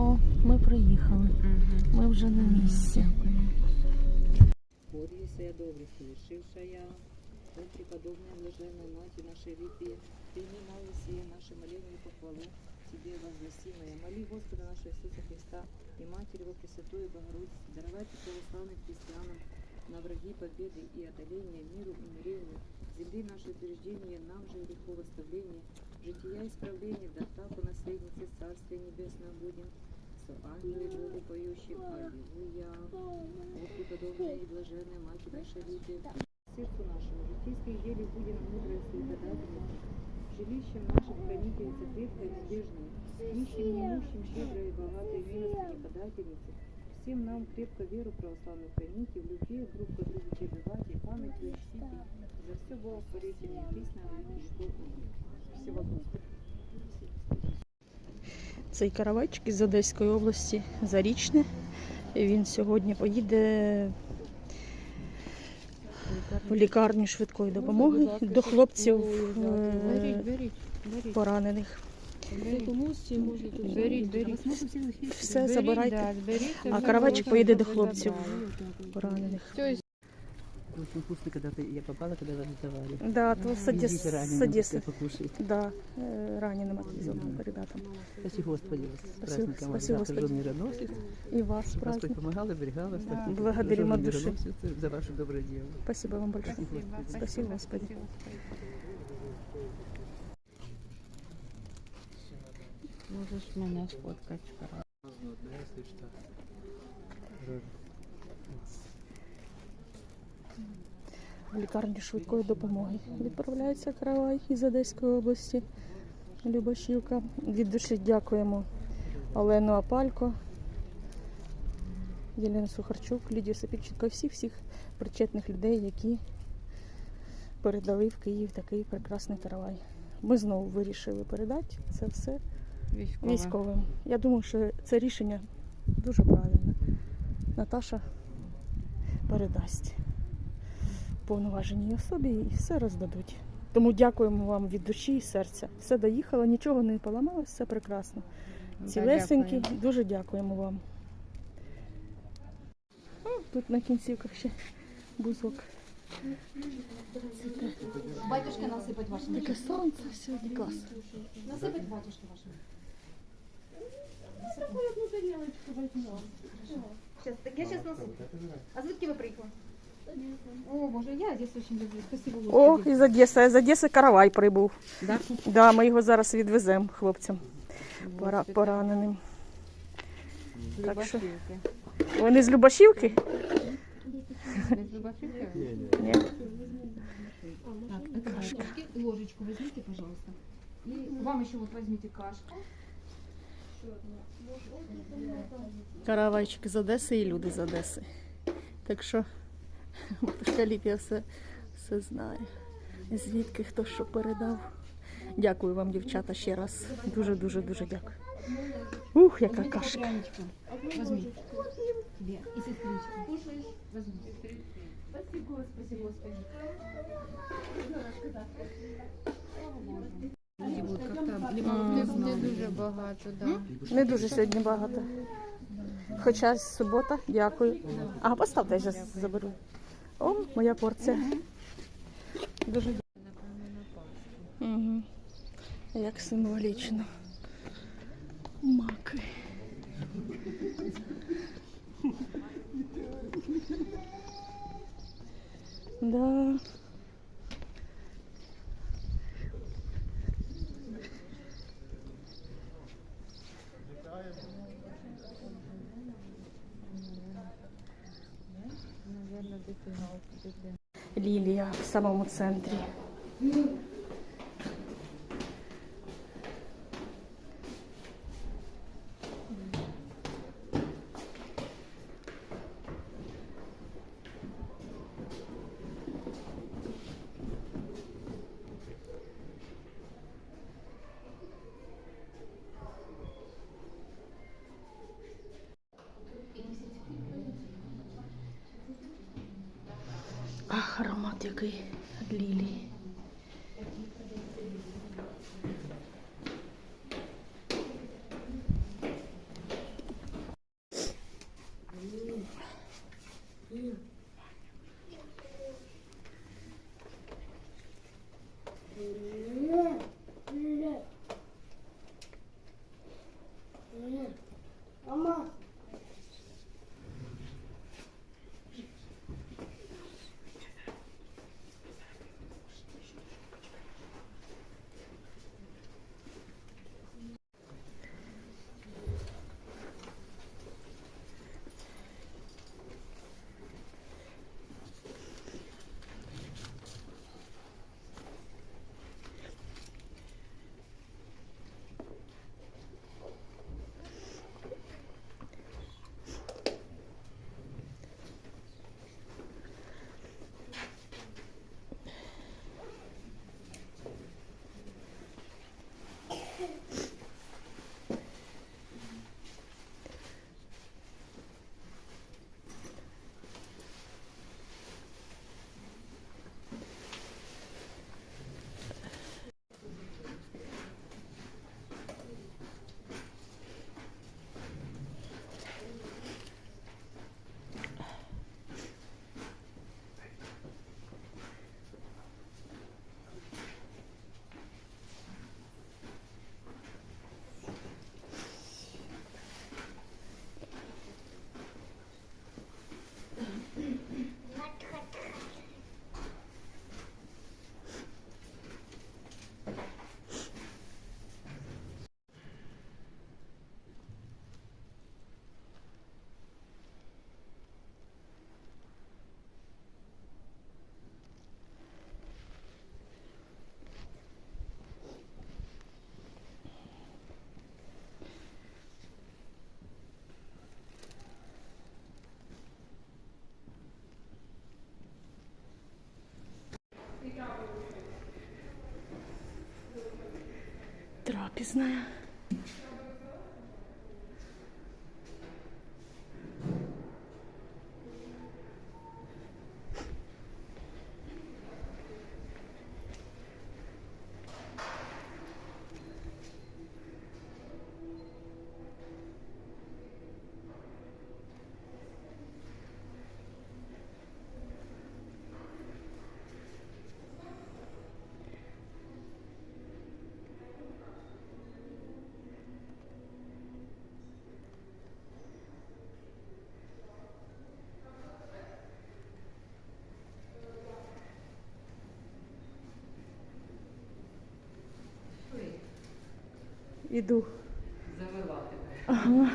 О, ми приїхали. Ми вже на місці. Борюся я добре, лишившая, о преподобная блаженная Мати нашей Липии, прими малые сие наши моления и похвалу Тебе возносимые. Моли Господа нашего Иисуса Христа и Матерь его Пресвятую Богородицу, даровайте православным христианам на враги победы и одоления миру и мирению, земли наше утверждение, нам же грехов оставление, жития исправления, да так у наследницы Царствия Небесного будем, со ангелы Богу поющим, Аллилуйя. О, преподобная и блаженная Мать нашей Лидия, сердцу нашему, житейской деле будем мудрой светодательницы, жилищем нашим хранительницы крепкой и надежной, нищим, немущим, щедрой и богатой милостью подательницы, всем нам крепко веру православную храните, в любви друг к другу пребывать и памятью чтите, за все Бога творите мне письма и что Всего Господа. Цей каравайчик із Одеської області Зарічне. Він сьогодні поїде в лікарню швидкої допомоги до хлопців е, поранених. Все забирайте. А каравайчик поїде до хлопців поранених. Очень вкусно, когда ты, я попала, когда раздавали. Да, то с Одессы. С Покушать. Да, э, раненым отвезем да. ребятам. Спасибо, Господи, вас спасибо, праздником. Спасибо, вас Господи. И вас праздником. Господь помогал, оберегал вас. Да. Благодарим от души. За ваше доброе дело. Спасибо вам большое. Спасибо, Господи. Спасибо, Господи. Можешь меня сфоткать. Если что. В лікарню швидкої допомоги відправляється каравай із Одеської області. Любашівка. Від душі дякуємо Олену Апалько, Єлену Сухарчук, Лідію Сапільченко, всіх всіх причетних людей, які передали в Київ такий прекрасний каравай. Ми знову вирішили передати це все Військове. військовим. Я думаю, що це рішення дуже правильне. Наташа передасть повноваженій особі і все роздадуть. Тому дякуємо вам від душі і серця. Все доїхало, нічого не поламалось, все прекрасно. Цілесенькі, дякую. дуже дякуємо вам. О, Тут на кінцівках ще бузок. Батюшка насыпать вашим. Таке сонце сьогодні клас. Насыпать батюшке вашим. Сейчас, так я сейчас насыплю. А звідки ви приїхали? О, Боже, я здесь очень люблю. Спасибо, О, із Одеси. З Одеси каравай прибув. Да? Да, ми його зараз відвеземо хлопцям пора, пораненим. Так що- Вони з Любашівки? З Любашівки? Ні. Так, это батюшки. Ложечку возьмите, пожалуйста. И вам еще вот возьмите кашку. Каравайчик з Одеси і люди з Одеси. Так що матушка Ліпія все, все знає. Звідки хто що передав. Дякую вам, дівчата, ще раз. Дуже, дуже, дуже дякую. Ух, яка кашка. Возьми. Тебе. И сестричку. Кушаешь? Возьми. Спасибо, спасибо, Господи. Люди будут как-то либо М. Не, дуже багато, да. Не дуже сьогодні багато. Хоча субота, дякую. А, поставте, я зараз заберу. О, моя порція. Дуже. Угу. Як символічно. Маки. Да. Лілія в самому центрі. Аромат який від Трапезная. Іду. Завела тебе. Ага.